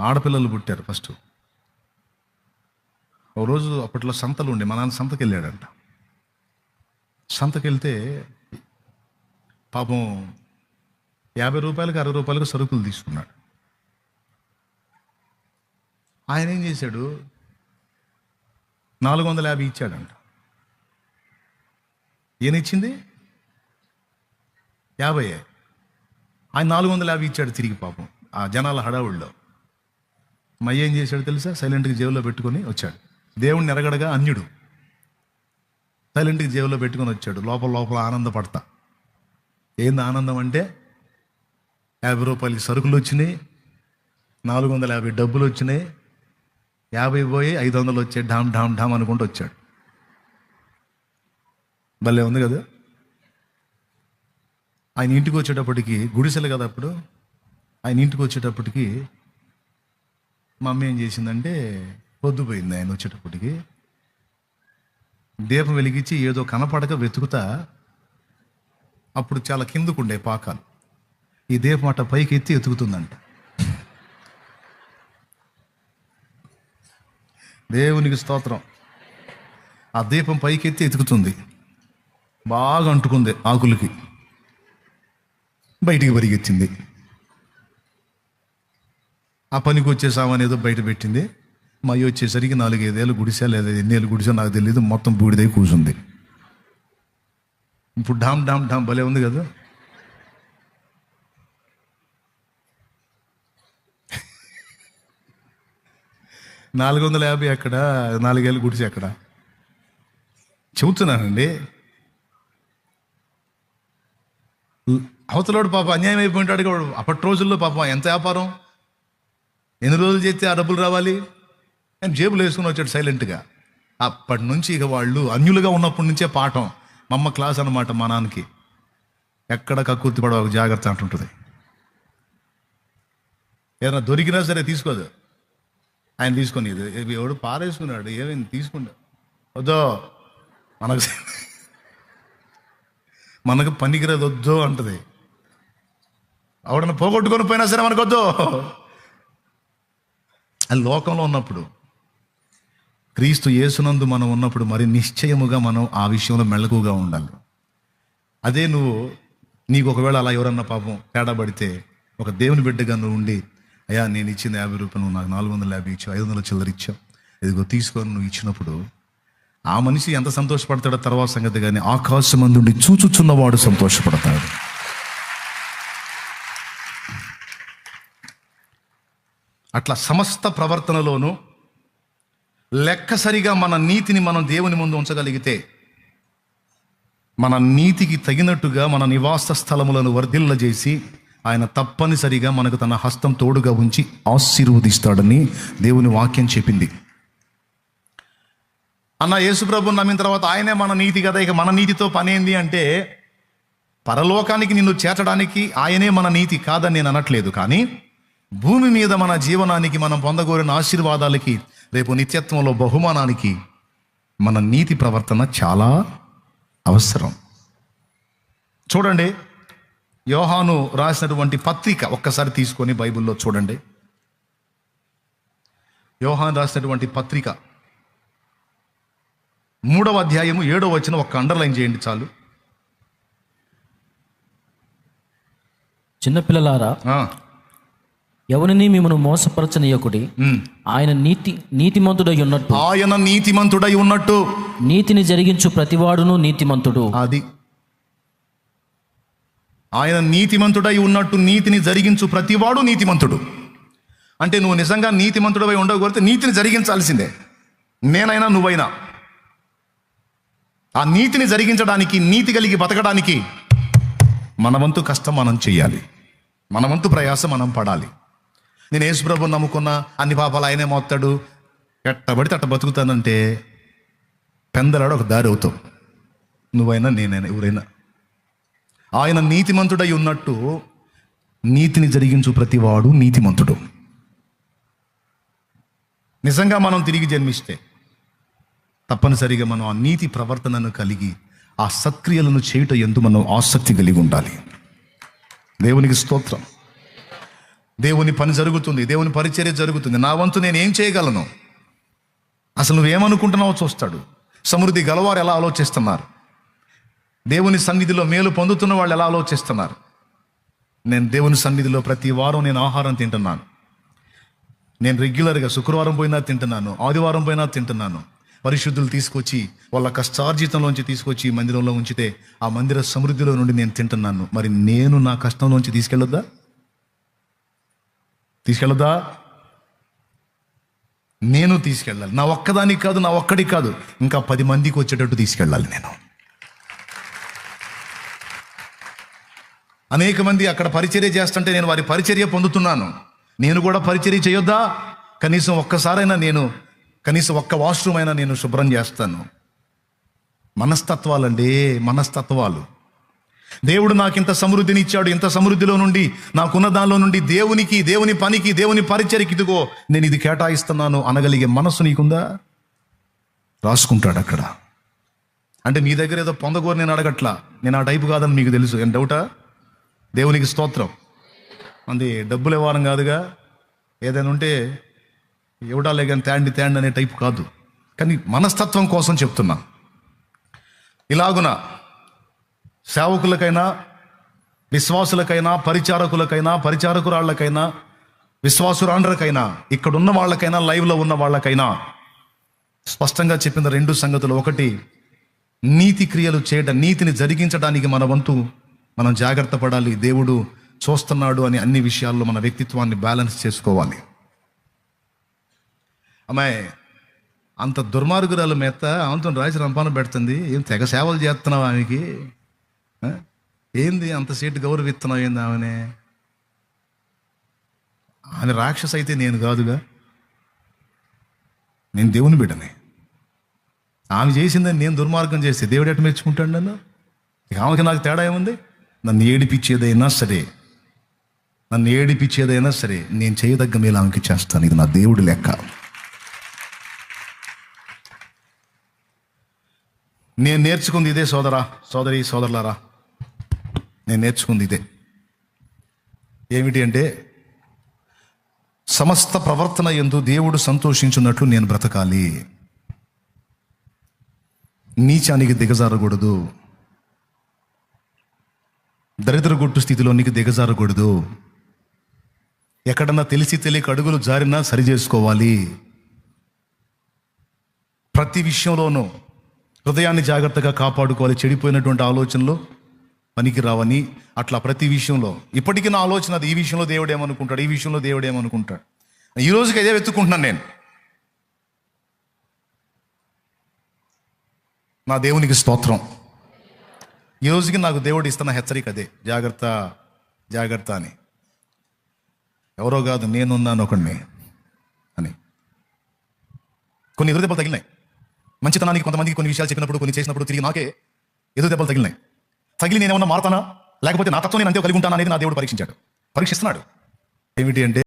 ఆడపిల్లలు పుట్టారు ఫస్ట్. ఓ రోజు అప్పట్లో సంతలు ఉండే మా నాన్న సంతకి వెళ్ళాడంట సంతకి వెళ్తే పాపం యాభై రూపాయలకు అరవై రూపాయలకు సరుకులు తీసుకున్నాడు. ఆయన ఏం చేశాడు? నాలుగు వందల యాభై ఇచ్చాడంట. ఏనిచ్చింది ఇచ్చింది? యాభై. ఆయన నాలుగు వందల యాభై ఇచ్చాడు తిరిగి పాపం ఆ జనాల హడావుల్లో మయ్య ఏం చేశాడు తెలుసా? సైలెంట్గా జేబులో పెట్టుకొని వచ్చాడు. దేవుణ్ణి ఎరగడగా అన్యుడు. సైలెంట్గా జేబులో పెట్టుకొని వచ్చాడు. లోపల లోపల ఆనందపడతా. ఏంది ఆనందం అంటే? యాభై రూపాయలకి సరుకులు వచ్చినాయి నాలుగు వందల యాభై డబ్బులు వచ్చినాయి యాభై పోయి ఐదు వందలు వచ్చే ఢామ్ ఢామ్ ఢామ్ అనుకుంటూ వచ్చాడు. భలే ఉంది కదా? ఆయన ఇంటికి వచ్చేటప్పటికి గుడిసెలు కదా అప్పుడు? ఆయన ఇంటికి వచ్చేటప్పటికి మా అమ్మ ఏం చేసిందంటే పొద్దుపోయింది ఆయన వచ్చేటప్పటికి. దీపం వెలిగించి ఏదో కనపడక వెతుకుతా అప్పుడు చాలా కిందకుండే పాకాలు. ఈ దీపం అట్ట పైకి ఎత్తి ఎతుకుతుందంట దేవునికి స్తోత్రం. ఆ దీపం పైకెత్తి ఎతుకుతుంది బాగా అంటుకుంది ఆకులకి. బయటికి పరిగెత్తింది. ఆ పనికి వచ్చే సామాన్ ఏదో బయట పెట్టింది. మా అయ్య వచ్చేసరికి నాలుగైదేళ్ళు గుడిసా లేదా ఎన్నేళ్ళు గుడిసా నాకు తెలియదు మొత్తం బూడిదై కూర్చుంది ఇప్పుడు డామ్ డామ్ డామ్ భలే ఉంది కదా. నాలుగు వందల యాభై అక్కడ నాలుగేళ్ళు గుడిసి అక్కడ. చెబుతున్నానండి. అవతలోడు పాప అన్యాయం అయిపోయింటాడు వాడు. అప్పటి రోజుల్లో పాప ఎంత వ్యాపారం? ఎన్ని రోజులు చేస్తే ఆ డబ్బులు రావాలి? ఆయన జేబులు వేసుకుని వచ్చాడు సైలెంట్గా. అప్పటి నుంచి ఇక వాళ్ళు అన్యులుగా ఉన్నప్పటి నుంచే పాఠం. మమ్మ అమ్మ క్లాస్ అనమాట మా నాన్నకి. ఎక్కడ కక్కుర్తి పడవ జాగ్రత్త అంటుంటుంది ఏదైనా దొరికినా సరే తీసుకోదు. ఆయన తీసుకొని ఇది ఎవడు పారేసుకున్నాడు ఏమైంది తీసుకున్నాడు వద్దో మనకు మనకు పనికిరదు వద్దు అంటది. ఆవిడను పోగొట్టుకొని పోయినా సరే మనకొద్దు అది లోకంలో ఉన్నప్పుడు క్రీస్తు యేసునందు మనం ఉన్నప్పుడు మరి నిశ్చయముగా మనం ఆ విషయంలో మెళకుగా ఉండాలి. అదే నువ్వు నీకు ఒకవేళ అలా ఎవరన్నా పాపం తేడా పడితే ఒక దేవుని బిడ్డగా నువ్వు ఉండి అయ్యా నేను ఇచ్చిన యాభై రూపాయలు నువ్వు నాకు నాలుగు వందల యాభై ఇచ్చావు ఐదు వందల చిల్లర ఇచ్చావు. ఇదిగో తీసుకొని నువ్వు ఇచ్చినప్పుడు ఆ మనిషి ఎంత సంతోషపడతాడో తర్వాత సంగతి కానీ ఆకాశం అందుండి చూచుచున్నవాడు సంతోషపడతాడు. అట్లా సమస్త ప్రవర్తనలోనూ లెక్కసరిగా మన నీతిని మనం దేవుని ముందు ఉంచగలిగితే మన నీతికి తగినట్టుగా మన నివాస స్థలములను వర్ధిల్లజేసి ఆయన తప్పనిసరిగా మనకు తన హస్తం తోడుగా ఉంచి ఆశీర్వదిస్తాడని దేవుని వాక్యం చెప్పింది. అన్న యేసుప్రభు నమ్మిన తర్వాత ఆయనే మన నీతి కదా ఇక మన నీతితో పనేంది అంటే పరలోకానికి నిన్ను చేర్చడానికి ఆయనే మన నీతి కాదని నేను అనట్లేదు కానీ భూమి మీద మన జీవనానికి మనం పొందగోరిన ఆశీర్వాదాలకి రేపు నిత్యత్వంలో బహుమానానికి మన నీతి ప్రవర్తన చాలా అవసరం. చూడండి యోహాను రాసినటువంటి పత్రిక ఒక్కసారి తీసుకొని బైబిల్లో చూడండి. యోహాను రాసినటువంటి పత్రిక మూడవ అధ్యాయము ఏడవ వచ్చిన ఒక్క అండర్లైన్ చేయండి చాలు. చిన్నపిల్లలారా ఎవరిని మిమ్మను మోసపరచనీయకుడి. ఆయన నీతి నీతిమంతుడై ఉన్నట్టు. ఆయన నీతిమంతుడై ఉన్నట్టు. నీతిని జరిగించు ప్రతివాడును నీతిమంతుడు. అది. ఆయన నీతిమంతుడై ఉన్నట్టు నీతిని జరిగించు ప్రతివాడు నీతిమంతుడు. అంటే నువ్వు నిజంగా నీతిమంతుడవై ఉండకూడితే నీతిని జరిగించాల్సిందే. నేనైనా నువ్వైనా. ఆ నీతిని జరిగించడానికి నీతి కలిగి బతకడానికి మన వంతు కష్టం మనం చేయాలి. మన వంతు ప్రయాస మనం పడాలి. నేను యేసుప్రభు నమ్ముకున్నా అన్ని పాపాలు ఆయనే మోస్తాడు ఎట్టబడితే అట్ట బతుకుతానంటే పెందలాడు ఒక దారి అవుతావు నువ్వైనా నేనైనా ఎవరైనా. ఆయన నీతిమంతుడై ఉన్నట్టు నీతిని జరిగించు ప్రతివాడు నీతిమంతుడు. నిజంగా మనం తిరిగి జన్మిస్తే తప్పనిసరిగా మనం ఆ నీతి ప్రవర్తనను కలిగి ఆ సత్క్రియలను చేయుట ఎందు మనం ఆసక్తి కలిగి ఉండాలి. దేవునికి స్తోత్రం. దేవుని పని జరుగుతుంది దేవుని పరిచర్య జరుగుతుంది. నా వంతు నేను ఏం చేయగలను? అసలు నువ్వేమనుకుంటున్నావో చూస్తాడు. సమృద్ధి గలవారు ఎలా ఆలోచిస్తున్నారు? దేవుని సన్నిధిలో మేలు పొందుతున్న వాళ్ళు ఎలా ఆలోచిస్తున్నారు? నేను దేవుని సన్నిధిలో ప్రతి వారం నేను ఆహారం తింటున్నాను. నేను రెగ్యులర్గా శుక్రవారం పోయినా తింటున్నాను ఆదివారం పోయినా తింటున్నాను. పరిశుద్ధులు తీసుకొచ్చి వాళ్ళ కష్టార్జితంలోంచి తీసుకొచ్చి మందిరంలో ఉంచితే ఆ మందిర సమృద్ధిలో నుండి నేను తింటున్నాను. మరి నేను నా కష్టంలోంచి తీసుకెళ్ళొద్దా? తీసుకెళ్దా నేను తీసుకెళ్ళాలి. నా ఒక్కదానికి కాదు నా ఒక్కడికి కాదు. ఇంకా పది మందికి వచ్చేటట్టు తీసుకెళ్ళాలి నేను. అనేక మంది అక్కడ పరిచర్య చేస్తుంటే నేను వారి పరిచర్య పొందుతున్నాను. నేను కూడా పరిచర్య చేయొద్దా? కనీసం ఒక్కసారైనా నేను కనీసం ఒక్క వాష్రూమ్ అయినా నేను శుభ్రం చేస్తాను. మనస్తత్వాలండి మనస్తత్వాలు. దేవుడు నాకు ఇంత సమృద్ధిని ఇచ్చాడు ఇంత సమృద్ధిలో నుండి నాకున్న దానిలో నుండి దేవునికి దేవుని పనికి దేవుని పరిచర్యకి ఇదిగో నేను ఇది కేటాయిస్తున్నాను అనగలిగే మనస్సు నీకుందా? రాసుకుంటాడు అక్కడ. అంటే మీ దగ్గర ఏదో పొందగోరు నేను అడగట్లా. నేను ఆ టైపు కాదని మీకు తెలుసు. ఏం డౌటా? దేవునికి స్తోత్రం. అంది డబ్బులు ఇవ్వడం కాదుగా. ఏదైనా ఉంటే ఇవ్వడాలే కానీ తేండి తేండి అనే టైపు కాదు. కానీ మనస్తత్వం కోసం చెప్తున్నా. ఇలాగున? సేవకులకైనా విశ్వాసులకైనా పరిచారకులకైనా పరిచారకురాళ్ళకైనా విశ్వాసురాండ్రకైనా ఇక్కడున్న వాళ్ళకైనా లైవ్లో ఉన్న వాళ్ళకైనా స్పష్టంగా చెప్పిన రెండు సంగతులు. ఒకటి నీతి క్రియలు చేయడం నీతిని జరిగించడానికి మన వంతు మనం జాగ్రత్త పడాలి. దేవుడు చూస్తున్నాడు అని అన్ని విషయాల్లో మన వ్యక్తిత్వాన్ని బ్యాలెన్స్ చేసుకోవాలి. అమ్మాయి అంత దుర్మార్గురాలు మెత్త ఆమెతో రాజు రంపాన పెడుతుంది. ఏం తెగ సేవలు చేస్తున్నావు ఆమెకి? ఏంది అంత సీటు గౌరవిస్తున్నావు ఏంది ఆమెనే? ఆమె రాక్షస అయితే నేను కాదుగా. నేను దేవుని బిడ్డనే. ఆమె చేసిందని నేను దుర్మార్గం చేస్తే దేవుడు ఎట్ట మెచ్చుకుంటాడు నన్ను? ఇక ఆమెకి నాకు తేడా ఏముంది? నన్ను ఏడిపించేదైనా సరే. నన్ను ఏడిపించేదైనా సరే. నేను చేయదగ్గ మేలు ఆమెకి చేస్తాను. ఇది నా దేవుడి లెక్క. నేను నేర్చుకుంది ఇదే సోదరా సోదరి సోదరులారా. నేను నేర్చుకుంది ఇదే ఏమిటి అంటే సమస్త ప్రవర్తన ఎందు దేవుడు సంతోషించున్నట్లు నేను బ్రతకాలి. నీచానికి దిగజారకూడదు. దరిద్రగొట్టు స్థితిలోనికి దిగజారకూడదు. ఎక్కడన్నా తెలిసి తెలియక అడుగులు జారినా సరి చేసుకోవాలి ప్రతి విషయంలోనూ హృదయాన్ని జాగ్రత్తగా కాపాడుకోవాలి. చెడిపోయినటువంటి ఆలోచనలు పనికి రావని అట్లా ప్రతి విషయంలో. ఇప్పటికీ నా ఆలోచన అది. ఈ విషయంలో దేవుడు ఏమనుకుంటాడు? ఈ విషయంలో దేవుడు ఏమనుకుంటాడు? ఈ రోజుకి అదే వెతుక్కుంటున్నాను నేను. నా దేవునికి స్తోత్రం. ఈ రోజుకి నాకు దేవుడు ఇస్తున్న హెచ్చరిక అదే. జాగ్రత్త జాగ్రత్త అని. ఎవరో కాదు నేనున్నాను ఒకడిని అని. కొన్ని ఎదురు దెబ్బలు తగిలినాయి. మంచితనానికి కొంతమందికి కొన్ని విషయాలు చెప్పినప్పుడు కొన్ని చేసినప్పుడు తిరిగి నాకే ఎదురు దెబ్బలు తగిలినాయి. తగిలి నేనేమన్నా మారతానా? లేకపోతే నా తత్వం నేను అంతే కలిగి ఉంటానా అనేది నా దేవుడు పరీక్షించాడు. పరీక్షిస్తున్నాడు. ఏమిటి అంటే